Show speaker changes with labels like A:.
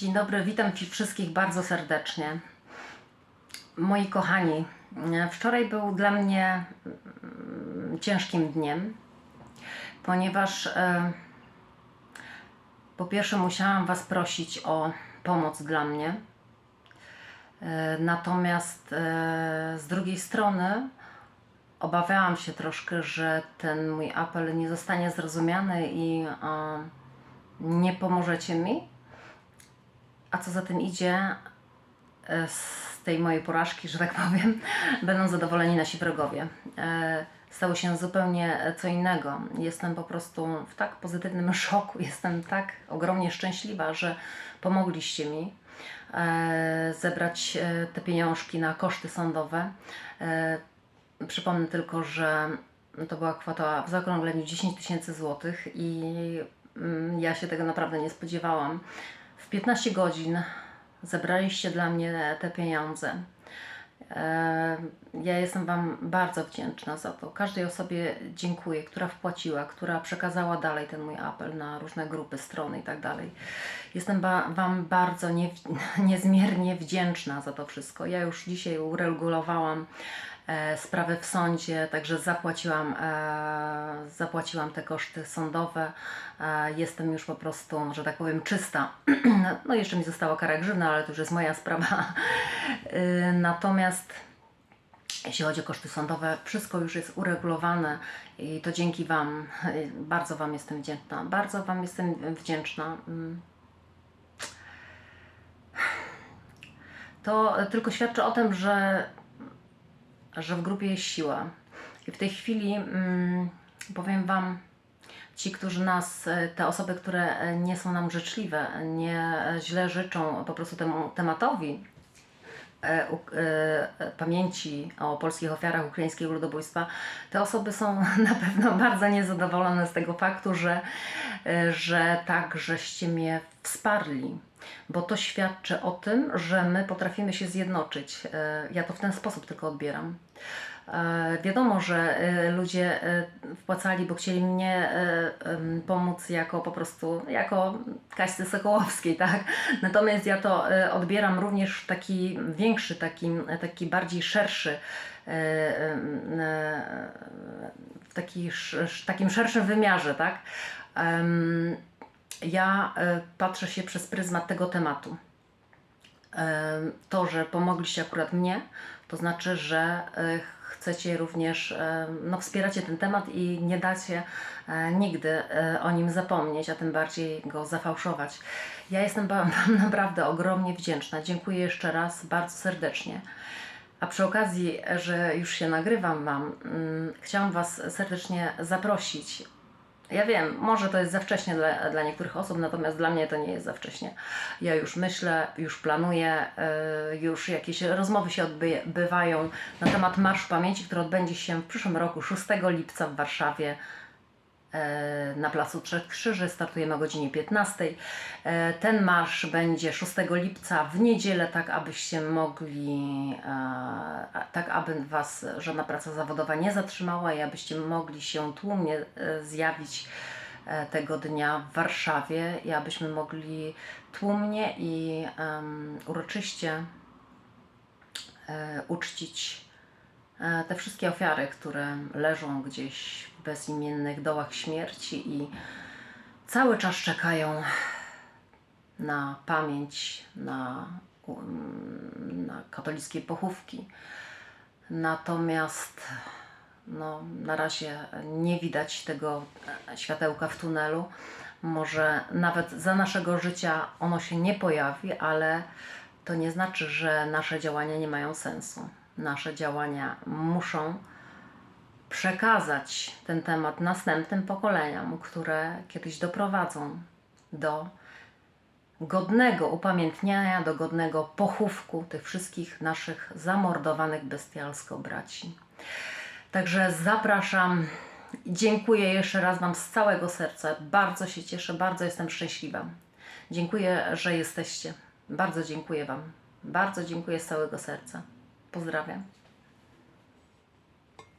A: Dzień dobry, witam Ci wszystkich bardzo serdecznie. Moi kochani, wczoraj był dla mnie mm, ciężkim dniem, ponieważ e, po pierwsze musiałam Was prosić o pomoc dla mnie. E, Natomiast e, z drugiej strony obawiałam się troszkę, że ten mój apel nie zostanie zrozumiany i nie pomożecie mi. A co za tym idzie, e, z tej mojej porażki, że tak powiem, będą zadowoleni nasi wrogowie. E, Stało się zupełnie co innego. Jestem po prostu w tak pozytywnym szoku, jestem tak ogromnie szczęśliwa, że pomogliście mi e, zebrać te pieniążki na koszty sądowe. Przypomnę tylko, że to była kwota w zaokrągleniu 10 tysięcy złotych i mm, ja się tego naprawdę nie spodziewałam. W 15 godzin zebraliście dla mnie te pieniądze. E, Ja jestem Wam bardzo wdzięczna za to. Każdej osobie dziękuję, która wpłaciła, która przekazała dalej ten mój apel na różne grupy, strony i tak dalej. Jestem ba- Wam bardzo nie, niezmiernie wdzięczna za to wszystko. Ja już dzisiaj uregulowałam e, sprawę w sądzie, także zapłaciłam, e, zapłaciłam te koszty sądowe. E, jestem już po prostu, że tak powiem, czysta. No jeszcze mi została kara grzywna, ale to już jest moja sprawa. Y, Natomiast jeśli chodzi o koszty sądowe, wszystko już jest uregulowane i to dzięki Wam. Bardzo Wam jestem wdzięczna. Bardzo Wam jestem wdzięczna. Mm. To tylko świadczy o tym, że, że w grupie jest siła. I w tej chwili mm, powiem Wam, ci, którzy nas, e, te osoby, które e, nie są nam życzliwe, nie e, źle życzą po prostu temu tematowi e, e, pamięci o polskich ofiarach ukraińskiego ludobójstwa, te osoby są na pewno bardzo niezadowolone z tego faktu, że, że tak żeście mnie wsparli. Bo to świadczy o tym, że my potrafimy się zjednoczyć. E, Ja to w ten sposób tylko odbieram. E, Wiadomo, że e, ludzie wpłacali, bo chcieli mnie pomóc jako po prostu, jako Kaśce Sokołowskiej, tak? Natomiast ja to odbieram również w taki większy, taki, taki bardziej szerszy, w taki, takim szerszym wymiarze, tak? Ja e, patrzę się przez pryzmat tego tematu em, to, że pomogliście akurat mnie, to znaczy, że e, chcecie również, e, no wspieracie ten temat i nie dacie e, nigdy e, o nim zapomnieć, a tym bardziej go zafałszować. Ja jestem Wam naprawdę ogromnie wdzięczna. Dziękuję jeszcze raz bardzo serdecznie. A przy okazji, że już się nagrywam Wam, mm, chciałam Was serdecznie zaprosić ja wiem, może to jest za wcześnie dla, dla niektórych osób, natomiast dla mnie to nie jest za wcześnie. Ja już myślę, już planuję, y, już jakieś rozmowy się odbywają na temat Marszu Pamięci, który odbędzie się w przyszłym roku, 6 lipca w Warszawie na Placu Trzech Krzyży. Startujemy o godzinie 15. E, Ten marsz będzie 6 lipca w niedzielę, tak abyście mogli, e, tak aby Was żadna praca zawodowa nie zatrzymała i abyście mogli się tłumnie e, zjawić tego dnia w Warszawie i abyśmy mogli tłumnie i em, uroczyście uczcić te wszystkie ofiary, które leżą gdzieś w bezimiennych dołach śmierci i cały czas czekają na pamięć, na, um, na katolickie pochówki. Natomiast no, na razie nie widać tego e, światełka w tunelu. Może nawet za naszego życia ono się nie pojawi, ale to nie znaczy, że nasze działania nie mają sensu. Nasze działania muszą przekazać ten temat następnym pokoleniom, które kiedyś doprowadzą do godnego upamiętniania, do godnego pochówku tych wszystkich naszych zamordowanych bestialsko braci. Także zapraszam. Dziękuję jeszcze raz Wam z całego serca. Bardzo się cieszę, bardzo jestem szczęśliwa. Dziękuję, że jesteście. Bardzo dziękuję Wam. Bardzo dziękuję z całego serca. Pozdrawiam.